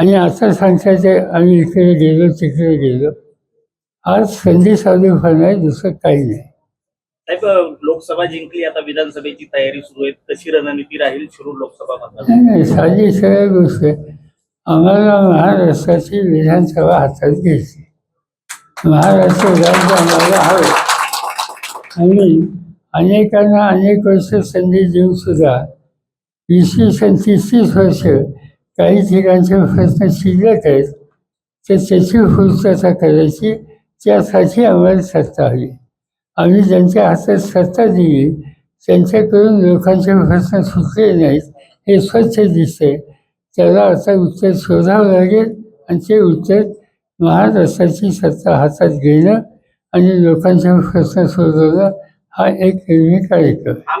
आणि आता सांगतायचे आम्ही इकडे गेलो तिकडे गेलो. आज संधी साधू आहे दुसरं काही नाही. साहेब लोकसभा जिंकली आता विधानसभेची तयारी सुरू आहे. कशी रणनीती राहील शिरूर लोकसभा मतदार नाही नाही साधी सरळ गोष्ट आम्हाला महाराष्ट्राची विधानसभा हातात घ्यायची महाराष्ट्र राज्य आम्हाला हवं आणि अनेकांना अनेक वर्ष संधी देऊन सुद्धा इसवी तीस तीस वर्ष काही ठिकाणचे प्रश्न शिल्लक आहेत तर त्याची पूर्तता करायची त्यासाठी आम्हाला सत्ता हवी. आम्ही ज्यांच्या हातात सत्ता दिली त्यांच्याकडून लोकांचे प्रश्न सुटले नाहीत हे स्वच्छ दिसते त्याला आता उत्तर शोधावं लागेल आणि ते उत्तर महाराष्ट्राची सत्ता हातात घेणं आणि लोकांचे प्रश्न सोडवणं हा एक नेहमी कार्यक्रम